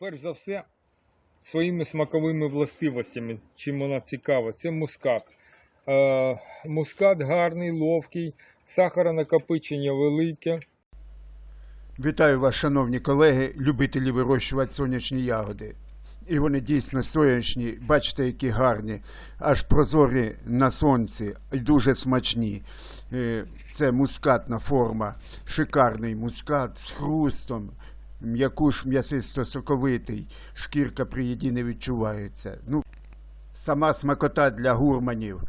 перш за все, своїми смаковими властивостями, чим вона цікава, це мускат. Е, мускат гарний, ловкий, сахаронакопичення велике. Вітаю вас, шановні колеги, любителі вирощувати сонячні ягоди. І вони дійсно сонячні, бачите, які гарні, аж прозорі на сонці дуже смачні. Е, Це мускатна форма, шикарний мускат з хрустом, м'якуш м'ясисто-соковитий, шкірка при їді не відчувається. Ну, сама смакота для гурманів.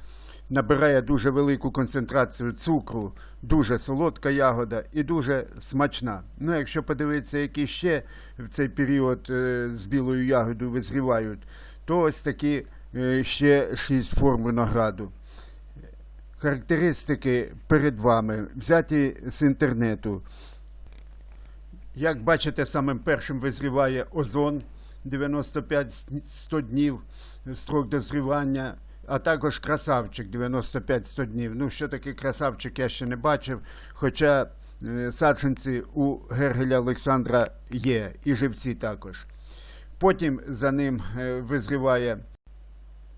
Набирає дуже велику концентрацію цукру, дуже солодка ягода і дуже смачна. Ну, якщо подивитися, які ще в цей період е, з білою ягодою визрівають, то ось такі е, ще шість форм винограду. Характеристики перед вами взяті з інтернету. Як бачите, самим першим визріває озон 95-100 днів, строк дозрівання, а також красавчик 95-100 днів. Ну, що таке красавчик, я ще не бачив. Хоча е, саджанці у Гергеля Олександра є, і живці також. Потім за ним е, визріває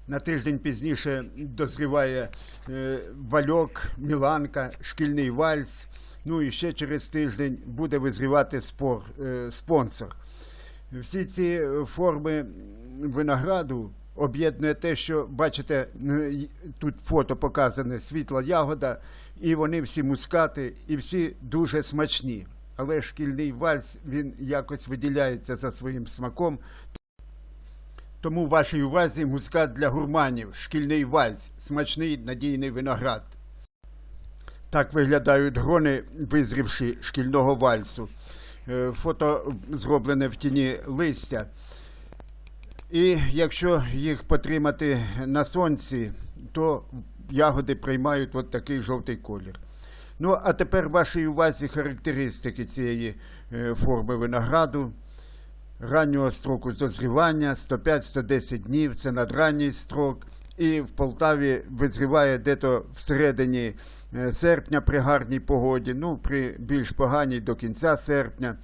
на тиждень пізніше дозріває е, вальок, міланка, шкільний вальс. Ну і ще через тиждень буде визрівати спор, е, спонсор. Всі ці е, форми винограду об'єднує те, що бачите, тут фото показане світла ягода, і вони всі мускати, і всі дуже смачні. Але шкільний вальс він якось виділяється за своїм смаком. Тому вашій увазі мускат для гурманів, шкільний вальс, смачний надійний виноград. Так виглядають грони, визрівши шкільного вальсу. Е, Фото зроблене в тіні листя. І якщо їх потримати на сонці, то ягоди приймають от такий жовтий колір. Ну, а тепер вашій увазі характеристики цієї е, форми винограду раннього строку дозрівання 105-110 днів, це надранній строк. І в Полтаві визріває дето всередині е, серпня при гарній погоді, ну при більш поганій до кінця серпня.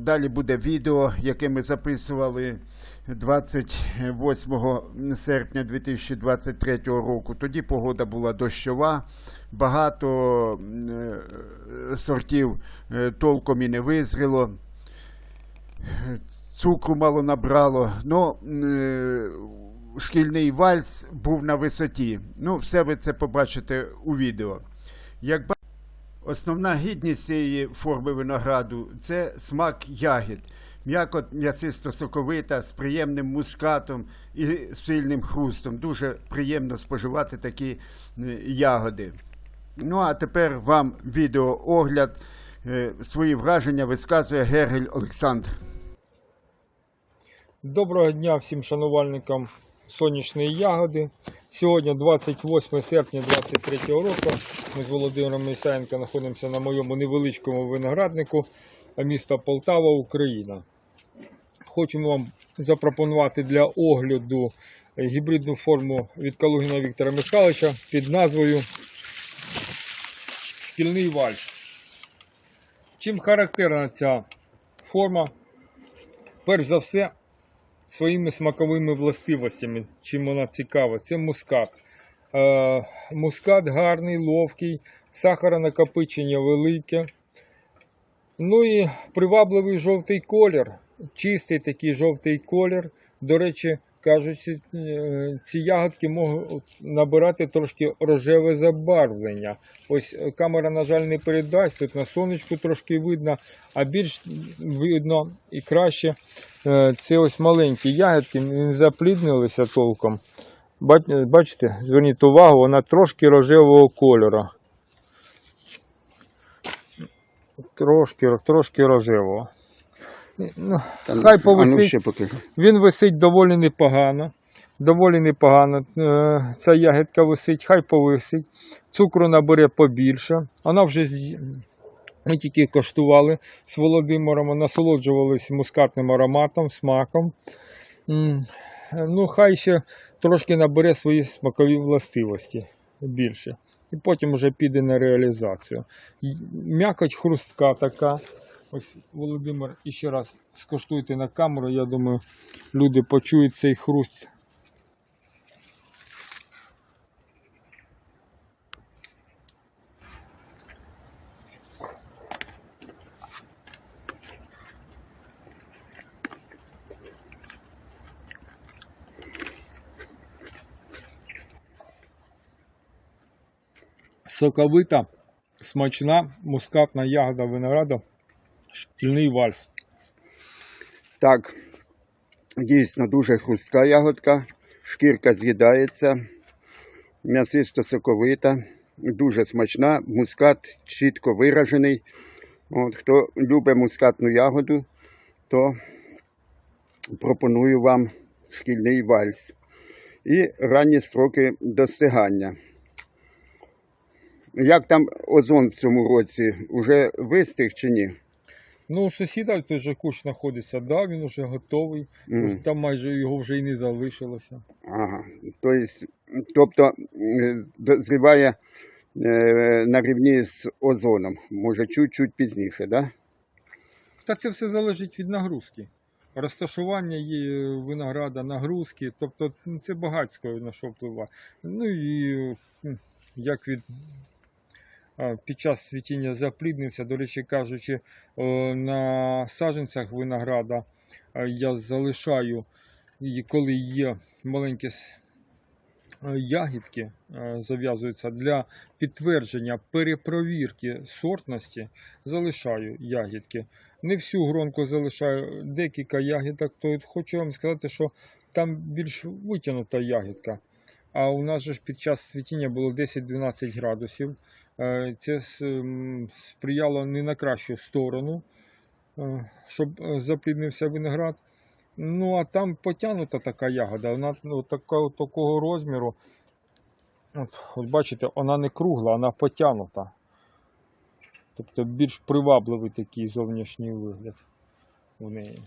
Далі буде відео, яке ми записували 28 серпня 2023 року. Тоді погода була дощова, багато е, сортів е, толком і не визріло цукру мало набрало. Ну, шкільний вальс був на висоті. Ну, все ви це побачите у відео. Як ба- Основна гідність цієї форми винограду це смак ягід. М'яко м'ясисто соковита, з приємним мускатом і сильним хрустом. Дуже приємно споживати такі е, ягоди. Ну а тепер вам відеоогляд. Е, Свої враження висказує Гергель Олександр. Доброго дня всім шанувальникам сонячної ягоди. Сьогодні 28 серпня 2023 року. Ми з Володимиром Місаєнко знаходимося на моєму невеличкому винограднику міста Полтава, Україна. Хочемо вам запропонувати для огляду гібридну форму від Калугіна Віктора Михайловича під назвою Шкільний вальс. Чим характерна ця форма? Перш за все, своїми смаковими властивостями, чим вона цікава, це мускат. Е, мускат гарний, ловкий, сахаронакопичення велике. Ну і привабливий жовтий колір, чистий такий жовтий колір. До речі, кажучи, е, ці ягодки можуть набирати трошки рожеве забарвлення. Ось е, камера, на жаль, не передасть. Тут на сонечку трошки видно, а більш видно і краще Е, Це ось маленькі ягодки, не запліднилися толком. Бачите, зверніть увагу, вона трошки рожевого кольору. Трошки, трошки рожевого. Ну, Там, Хай А ну повисить. ще покажи. він висить доволі непогано. Доволі непогано. Е, Ця ягідка висить, хай повисить. Цукру набере побільше. Вона вже з... ми тільки коштували з Володимиром, насолоджувалися мускатним ароматом, смаком. Ну, хай ще трошки набере свої смакові властивості більше. І потім вже піде на реалізацію. М'якоть хрустка така. Ось Володимир іще раз скоштуйте на камеру. Я думаю, люди почують цей хруст. Соковита, смачна, мускатна ягода винограда, шкільний вальс. Так, дійсно дуже хрустка ягодка, шкірка з'їдається, м'ясисто соковита, дуже смачна, мускат чітко виражений. От, хто любить мускатну ягоду, то пропоную вам шкільний вальс. І ранні строки достигання. Як там озон в цьому році? Уже вистиг чи ні? Ну, у сусіда той же кущ знаходиться, да, він вже готовий. Мгм. Там майже його вже і не залишилося. Ага. Тобто, тобто е, дозріває е, на рівні з озоном, може чуть-чуть пізніше, да? Та це все залежить від нагрузки. Розташування є винограда, нагрузки, тобто це багатько на що впливає. Ну і м, як від під час світіння запліднився, до речі кажучи, е, на саджанцях винограда е, я залишаю, коли є маленькі е, ягідки, зав'язуються для підтвердження перепровірки сортності, залишаю ягідки. Не всю гронку залишаю, декілька ягідок, то хочу вам сказати, що там більш витягнута ягідка. А у нас же ж під час світіння було 10-12 градусів. Е, Це сприяло не на кращу сторону, е, щоб е, запліднився виноград. Ну, а там потягнута така ягода, вона ну, така, такого розміру. От, от бачите, вона не кругла, вона потягнута. Тобто більш привабливий такий зовнішній вигляд в неї.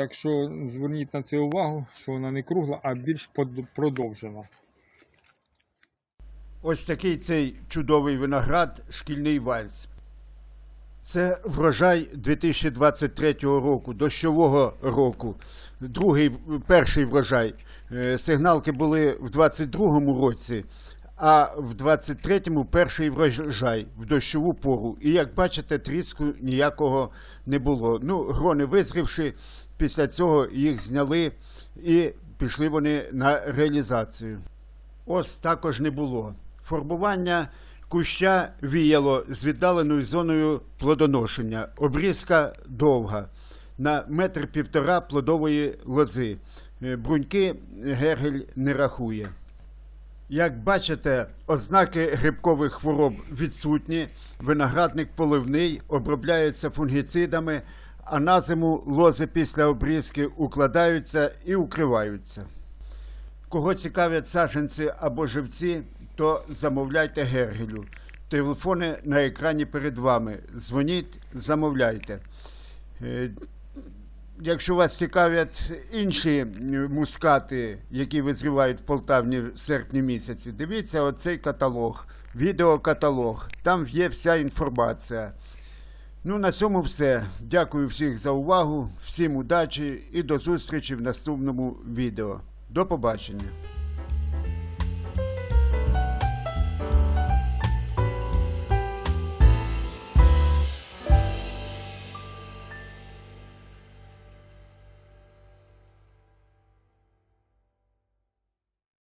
Так що зверніть на це увагу, що вона не кругла, а більш продовжена. Ось такий цей чудовий виноград, шкільний вальс. Це врожай 2023 року, дощового року. Другий, перший врожай. Е, Сигналки були в 22-му році, а в 23-му перший врожай в дощову пору. І як бачите, тріску ніякого не було. Ну, грони визрівши, після цього їх зняли і пішли вони на реалізацію. Ось також не було. Фарбування куща віяло з віддаленою зоною плодоношення. Обрізка довга. На метр півтора плодової лози. Е, Бруньки Гергель не рахує. Як бачите, ознаки грибкових хвороб відсутні. Виноградник поливний, обробляється фунгіцидами, а на зиму лози після обрізки укладаються і укриваються. Кого цікавлять саджанці або живці, то замовляйте Гергелю. Телефони на екрані перед вами. Дзвоніть, замовляйте. Якщо вас цікавлять інші мускати, які визрівають в Полтавні в серпні місяці, дивіться оцей каталог, відеокаталог. Там є вся інформація. Ну, на цьому все. Дякую всіх за увагу, всім удачі і до зустрічі в наступному відео. До побачення.